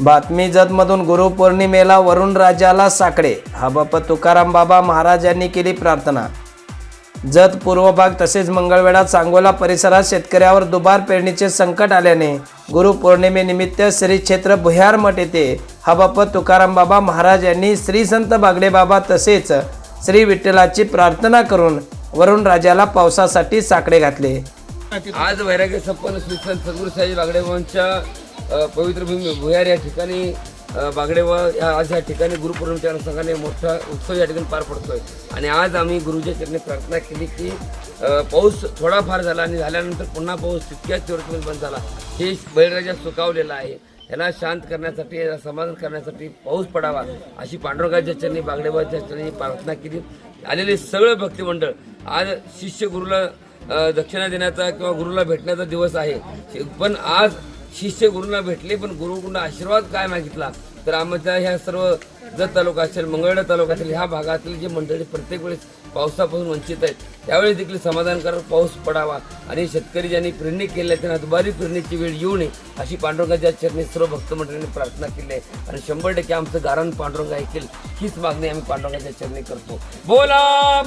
बातमी जतमधून गुरुपौर्णिमेला वरुण राजाला साकडे. हबाप तुकाराम बाबा महाराजांनी केली प्रार्थना. जत पूर्व भाग तसेच मंगळवेढा सांगोला परिसरात शेतकऱ्यावर दुबार पेरणीचे संकट आल्याने गुरुपौर्णिमेनिमित्त श्री क्षेत्र भुयार मठ येथे हबाप तुकाराम बाबा महाराज यांनी श्री संत बागडे बाबा तसेच श्री विठ्ठलाची प्रार्थना करून वरुण राजाला पावसासाठी साकडे घातले. आज वैराग्य संपन्न श्री संत सद्गुरू साई बागडेबाबांच्या पवित्र भूमी भुयार या ठिकाणी अ, बागडेबा या आज या ठिकाणी गुरुपौर्णिमेच्या अनुषंगाने मोठा उत्सव या ठिकाणी पार पडतोय. आणि आज आम्ही गुरुजी चरणी प्रार्थना केली की पाऊस थोडाफार झाला आणि झाल्यानंतर पुन्हा पाऊस तितक्याच तीव्रतेमध्ये बंद झाला. हे बळीराजा सुकावलेला आहे. याला शांत करण्यासाठी याला समाधान करण्यासाठी पाऊस पडावा अशी पांडुरंगाच्या चरणी बागडेबाच्या चरणी प्रार्थना केली. आलेले सगळं भक्तिमंडळ आज शिष्य गुरुला दक्षिणा देण्याचा किंवा गुरुला भेटण्याचा दिवस आहे. पण आज शिष्य गुरुंना भेटले पण गुरुकडून आशीर्वाद काय मागितला? तर आमच्या ह्या सर्व जत तालुका असेल मंगळवेढा तालुका असेल ह्या भागातील जे मंडळी प्रत्येक वेळेस पावसापासून वंचित आहेत त्यावेळेस देखील समाधानकारक पाऊस पडावा. आणि शेतकरी ज्यांनी पेरणी केली आहे त्यांना दुबारी पेरणीची वेळ येऊ नये अशी पांडुरंगाच्या चरणी सर्व भक्त मंडळींनी प्रार्थना केली आहे. आणि शंभर टक्के आमचं गारण पांडुरंग ऐकेल हीच मागणी आम्ही पांडुरंगाच्या चरणी करतो. बोला